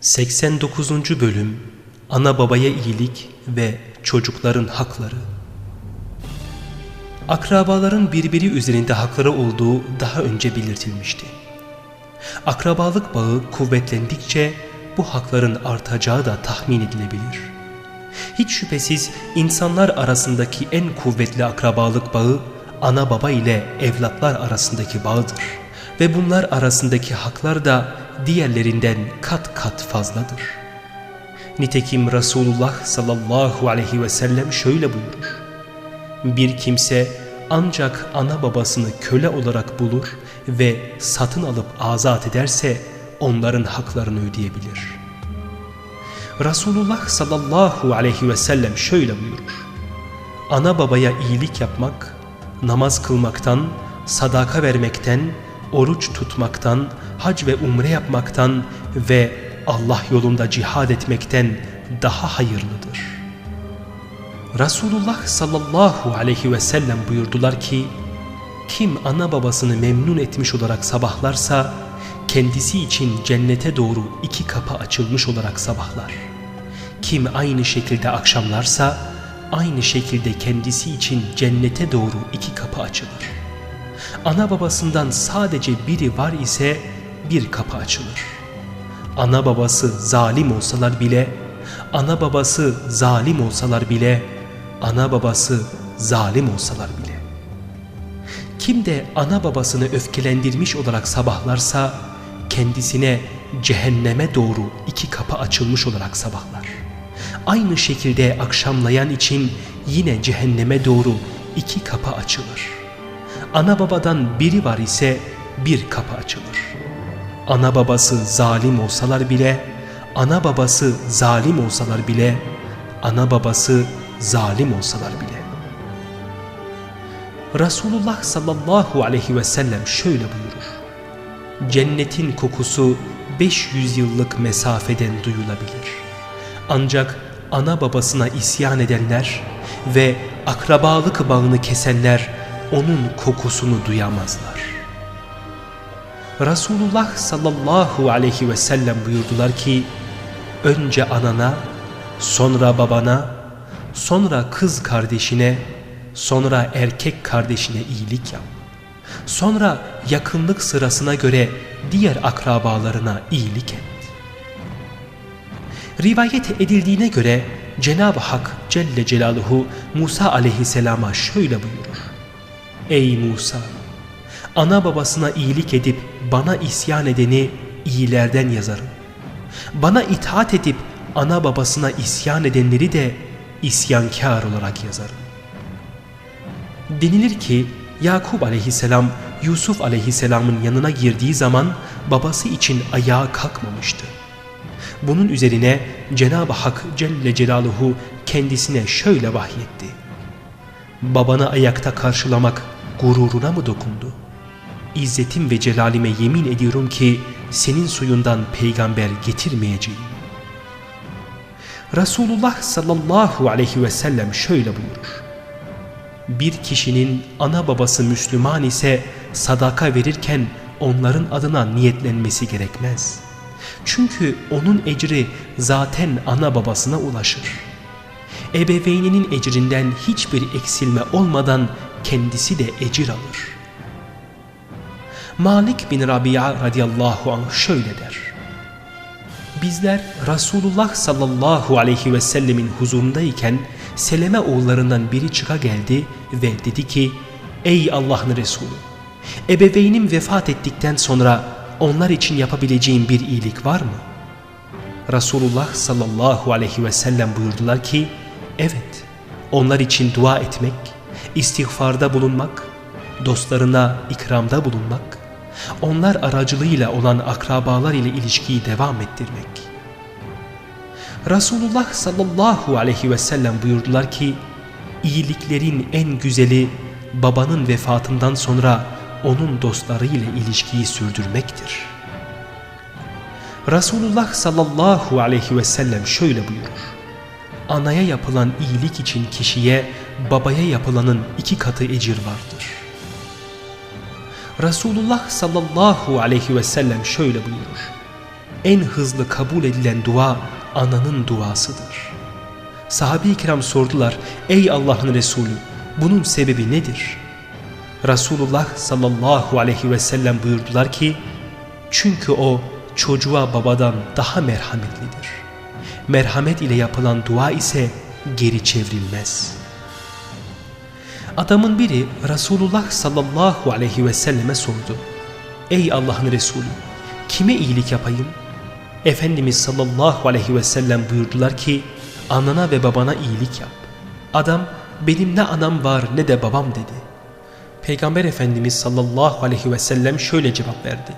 89. Bölüm Ana babaya iyilik ve çocukların hakları Akrabaların birbiri üzerinde hakları olduğu daha önce belirtilmişti. Akrabalık bağı kuvvetlendikçe bu hakların artacağı da tahmin edilebilir. Hiç şüphesiz insanlar arasındaki en kuvvetli akrabalık bağı ana baba ile evlatlar arasındaki bağdır ve bunlar arasındaki haklar da diğerlerinden kat kat fazladır. Nitekim Resulullah sallallahu aleyhi ve sellem şöyle buyurur. Bir kimse ancak ana babasını köle olarak bulur ve satın alıp azat ederse onların haklarını ödeyebilir. Resulullah sallallahu aleyhi ve sellem şöyle buyurur. Ana babaya iyilik yapmak, namaz kılmaktan, sadaka vermekten, oruç tutmaktan, hac ve umre yapmaktan ve Allah yolunda cihad etmekten daha hayırlıdır. Resulullah sallallahu aleyhi ve sellem buyurdular ki, kim ana babasını memnun etmiş olarak sabahlarsa, kendisi için cennete doğru iki kapı açılmış olarak sabahlar. Kim aynı şekilde akşamlarsa, aynı şekilde kendisi için cennete doğru iki kapı açılır. Ana babasından sadece biri var ise bir kapı açılır. Ana babası zalim olsalar bile, ana babası zalim olsalar bile, ana babası zalim olsalar bile. Kim de ana babasını öfkelendirmiş olarak sabahlarsa, kendisine cehenneme doğru iki kapı açılmış olarak sabahlar. Aynı şekilde akşamlayan için yine cehenneme doğru iki kapı açılır. Ana babadan biri var ise bir kapı açılır. Ana babası zalim olsalar bile, ana babası zalim olsalar bile, ana babası zalim olsalar bile. Resulullah sallallahu aleyhi ve sellem şöyle buyurur. Cennetin kokusu 500 yıllık mesafeden duyulabilir. Ancak ana babasına isyan edenler ve akrabalık bağını kesenler onun kokusunu duyamazlar. Resulullah sallallahu aleyhi ve sellem buyurdular ki önce anana, sonra babana, sonra kız kardeşine, sonra erkek kardeşine iyilik yap. Sonra yakınlık sırasına göre diğer akrabalarına iyilik et. Rivayet edildiğine göre Cenab-ı Hak Celle Celaluhu Musa aleyhisselama şöyle buyurur. Ey Musa! Ana babasına iyilik edip bana isyan edeni iyilerden yazarım. Bana itaat edip ana babasına isyan edenleri de isyankar olarak yazarım. Denilir ki Yakup aleyhisselam Yusuf aleyhisselamın yanına girdiği zaman babası için ayağa kalkmamıştı. Bunun üzerine Cenab-ı Hak Celle Celaluhu kendisine şöyle vahyetti. Babanı ayakta karşılamak gururuna mı dokundu? İzzetim ve celalime yemin ediyorum ki senin suyundan peygamber getirmeyeceğim. Resulullah sallallahu aleyhi ve sellem şöyle buyurur. Bir kişinin ana babası Müslüman ise sadaka verirken onların adına niyetlenmesi gerekmez. Çünkü onun ecri zaten ana babasına ulaşır. Ebeveyninin ecrinden hiçbir eksilme olmadan kendisi de ecir alır. Malik bin Rabia radıyallahu anh şöyle der. Bizler Resulullah sallallahu aleyhi ve sellemin huzurundayken Seleme oğullarından biri çıka geldi ve dedi ki Ey Allah'ın Resulü ebeveynim vefat ettikten sonra onlar için yapabileceğim bir iyilik var mı? Resulullah sallallahu aleyhi ve sellem buyurdular ki evet onlar için dua etmek, istiğfarda bulunmak, dostlarına ikramda bulunmak, onlar aracılığıyla olan akrabalar ile ilişkiyi devam ettirmek. Resulullah sallallahu aleyhi ve sellem buyurdular ki, iyiliklerin en güzeli babanın vefatından sonra onun dostları ile ilişkiyi sürdürmektir. Resulullah sallallahu aleyhi ve sellem şöyle buyurur. Anaya yapılan iyilik için kişiye babaya yapılanın iki katı ecir vardır. Resulullah sallallahu aleyhi ve sellem şöyle buyurur. en hızlı kabul edilen dua ananın duasıdır. Sahabe-i kiram sordular, ey Allah'ın Resulü bunun sebebi nedir? Resulullah sallallahu aleyhi ve sellem buyurdular ki, çünkü o çocuğa babadan daha merhametlidir. Merhamet ile yapılan dua ise geri çevrilmez. Adamın biri Resulullah sallallahu aleyhi ve selleme sordu. Ey Allah'ın Resulü kime iyilik yapayım? Efendimiz sallallahu aleyhi ve sellem buyurdular ki anana ve babana iyilik yap. Adam benim ne anam var ne de babam dedi. Peygamber Efendimiz sallallahu aleyhi ve sellem şöyle cevap verdi.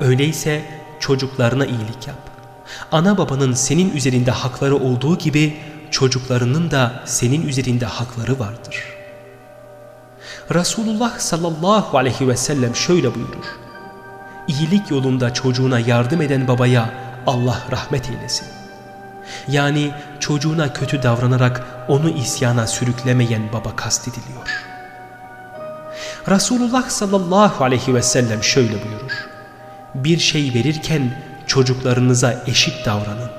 Öyleyse çocuklarına iyilik yap. Ana babanın senin üzerinde hakları olduğu gibi çocuklarının da senin üzerinde hakları vardır. Resulullah sallallahu aleyhi ve sellem şöyle buyurur. İyilik yolunda çocuğuna yardım eden babaya Allah rahmet eylesin. Yani çocuğuna kötü davranarak onu isyana sürüklemeyen baba kastediliyor. Resulullah sallallahu aleyhi ve sellem şöyle buyurur. Bir şey verirken çocuklarınıza eşit davranın.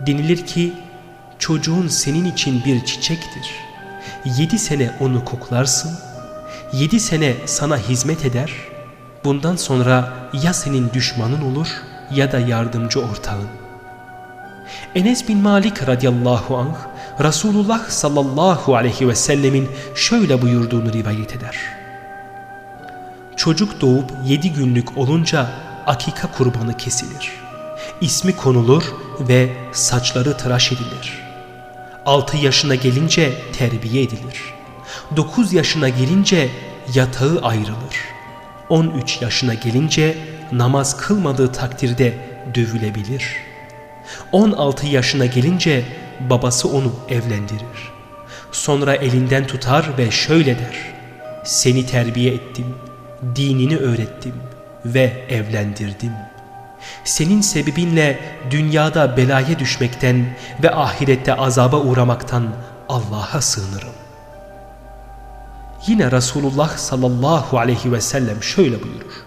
Denilir ki çocuğun senin için bir çiçektir. Yedi sene onu koklarsın, yedi sene sana hizmet eder, bundan sonra ya senin düşmanın olur ya da yardımcı ortağın. Enes bin Malik radıyallahu anh Resulullah sallallahu aleyhi ve sellemin şöyle buyurduğunu rivayet eder. Çocuk doğup yedi günlük olunca akika kurbanı kesilir. İsmi konulur ve saçları tıraş edilir. Altı yaşına gelince terbiye edilir. Dokuz yaşına gelince yatağı ayrılır. On üç yaşına gelince namaz kılmadığı takdirde dövülebilir. On altı yaşına gelince babası onu evlendirir. Sonra elinden tutar ve şöyle der. Seni terbiye ettim, dinini öğrettim ve evlendirdim. Senin sebebinle dünyada belaya düşmekten ve ahirette azaba uğramaktan Allah'a sığınırım. Yine Resulullah sallallahu aleyhi ve sellem şöyle buyurur.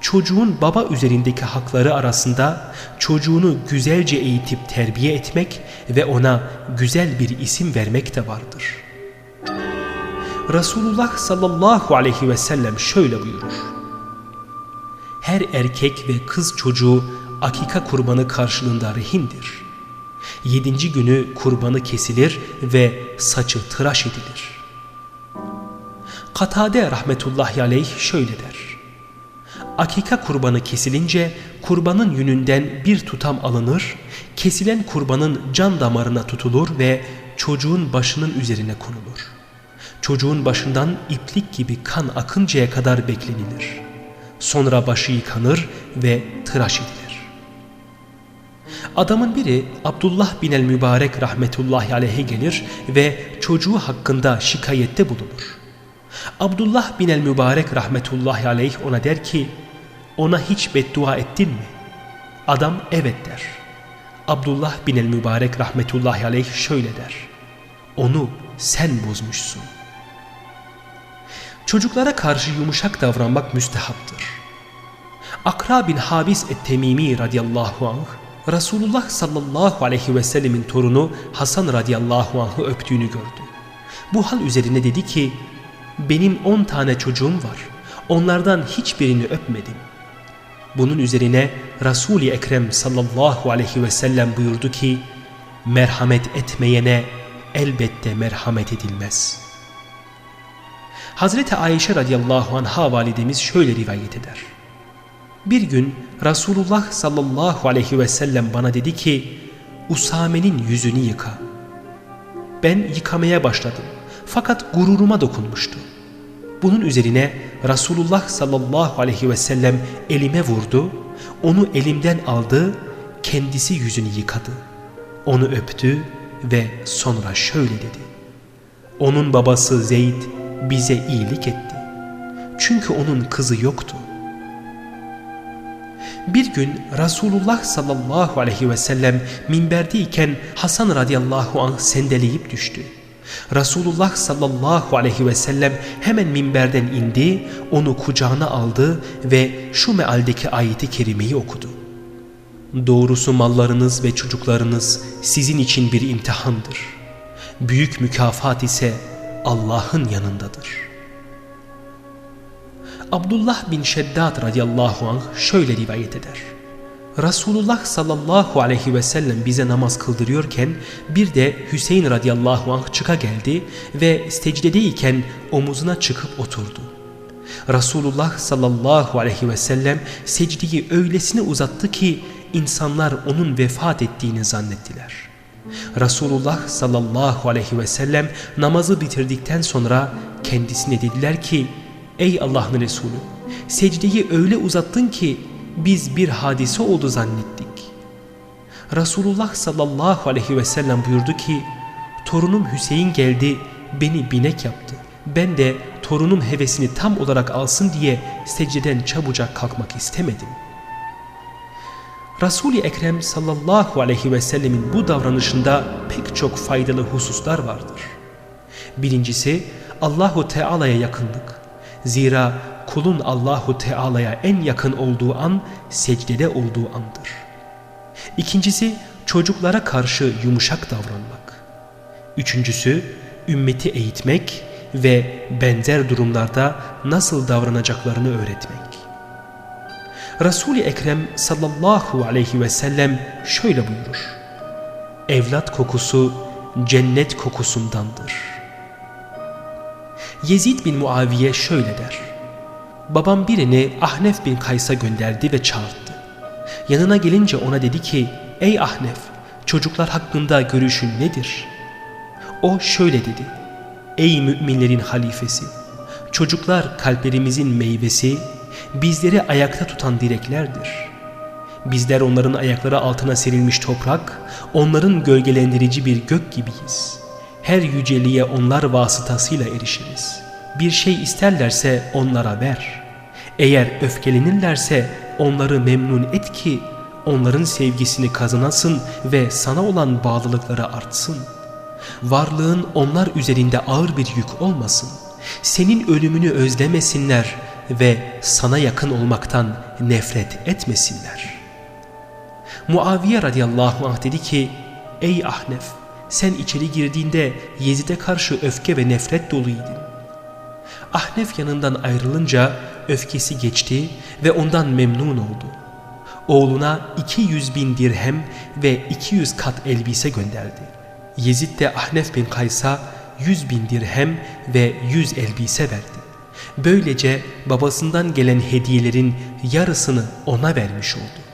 Çocuğun baba üzerindeki hakları arasında çocuğunu güzelce eğitip terbiye etmek ve ona güzel bir isim vermek de vardır. Resulullah sallallahu aleyhi ve sellem şöyle buyurur. Her erkek ve kız çocuğu akika kurbanı karşılığında rehindir. Yedinci günü kurbanı kesilir ve saçı tıraş edilir. Katade rahmetullahi aleyh şöyle der. Akika kurbanı kesilince kurbanın yününden bir tutam alınır, kesilen kurbanın can damarına tutulur ve çocuğun başının üzerine konulur. Çocuğun başından iplik gibi kan akıncaya kadar beklenilir. Sonra başı yıkanır ve tıraş edilir. Adamın biri Abdullah bin el-Mübarek rahmetullahi aleyhe gelir ve çocuğu hakkında şikayette bulunur. Abdullah bin el-Mübarek rahmetullahi aleyh ona der ki ona hiç beddua ettin mi? Adam evet der. Abdullah bin el-Mübarek rahmetullahi aleyh şöyle der. Onu sen bozmuşsun. Çocuklara karşı yumuşak davranmak müstehaptır. Akra bin Habis et-Temimi radiyallahu anh Resulullah sallallahu aleyhi ve sellemin torunu Hasan radiyallahu anh'ı öptüğünü gördü. Bu hal üzerine dedi ki benim on tane çocuğum var. Onlardan hiçbirini öpmedim. Bunun üzerine Resul-i Ekrem sallallahu aleyhi ve sellem buyurdu ki merhamet etmeyene elbette merhamet edilmez. Hazreti Ayşe radıyallahu anha validemiz şöyle rivayet eder. Bir gün Resulullah sallallahu aleyhi ve sellem bana dedi ki Usame'nin yüzünü yıka. Ben yıkamaya başladım fakat gururuma dokunmuştu. Bunun üzerine Resulullah sallallahu aleyhi ve sellem elime vurdu, onu elimden aldı, kendisi yüzünü yıkadı. Onu öptü ve sonra şöyle dedi. Onun babası Zeyd bize iyilik etti. Çünkü onun kızı yoktu. Bir gün Resulullah sallallahu aleyhi ve sellem minberdeyken Hasan radıyallahu anh sendeleyip düştü. Resulullah sallallahu aleyhi ve sellem hemen minberden indi, onu kucağına aldı ve şu mealdeki ayeti kerimeyi okudu. Doğrusu mallarınız ve çocuklarınız sizin için bir imtihandır. Büyük mükafat ise Allah'ın yanındadır. Abdullah bin Şeddat radıyallahu anh şöyle rivayet eder. Resulullah sallallahu aleyhi ve sellem bize namaz kıldırıyorken bir de Hüseyin radıyallahu anh çıka geldi ve secdedeyken omuzuna çıkıp oturdu. Resulullah sallallahu aleyhi ve sellem secdeyi öylesine uzattı ki insanlar onun vefat ettiğini zannettiler. Resulullah sallallahu aleyhi ve sellem namazı bitirdikten sonra kendisine dediler ki Ey Allah'ın Resulü secdeyi öyle uzattın ki biz bir hadise oldu zannettik. Resulullah sallallahu aleyhi ve sellem buyurdu ki torunum Hüseyin geldi beni binek yaptı. Ben de torunum hevesini tam olarak alsın diye secdeden çabucak kalkmak istemedim. Resul-i Ekrem sallallahu aleyhi ve sellemin bu davranışında pek çok faydalı hususlar vardır. Birincisi Allahu Teala'ya yakınlık. Zira kulun Allahu Teala'ya en yakın olduğu an secdede olduğu andır. İkincisi çocuklara karşı yumuşak davranmak. Üçüncüsü ümmeti eğitmek ve benzer durumlarda nasıl davranacaklarını öğretmek. Resul-i Ekrem sallallahu aleyhi ve sellem şöyle buyurur. Evlat kokusu cennet kokusundandır. Yezid bin Muaviye şöyle der. Babam birini Ahnef bin Kays'a gönderdi ve çağırdı. Yanına gelince ona dedi ki, Ey Ahnef, çocuklar hakkında görüşün nedir? O şöyle dedi, Ey müminlerin halifesi, çocuklar kalplerimizin meyvesi, bizleri ayakta tutan direklerdir. Bizler onların ayakları altına serilmiş toprak, onların gölgelendirici bir gök gibiyiz. Her yüceliğe onlar vasıtasıyla erişiriz. Bir şey isterlerse onlara ver. Eğer öfkelenirlerse onları memnun et ki onların sevgisini kazanasın ve sana olan bağlılıkları artsın. Varlığın onlar üzerinde ağır bir yük olmasın. Senin ölümünü özlemesinler ve sana yakın olmaktan nefret etmesinler. Muaviye radıyallahu anh dedi ki, Ey Ahnef sen içeri girdiğinde Yezid'e karşı öfke ve nefret doluydun. Ahnef yanından ayrılınca öfkesi geçti ve ondan memnun oldu. Oğluna 200 bin dirhem ve 200 kat elbise gönderdi. Yezid de Ahnef bin Kays'a 100 bin dirhem ve 100 elbise verdi. Böylece babasından gelen hediyelerin yarısını ona vermiş oldu.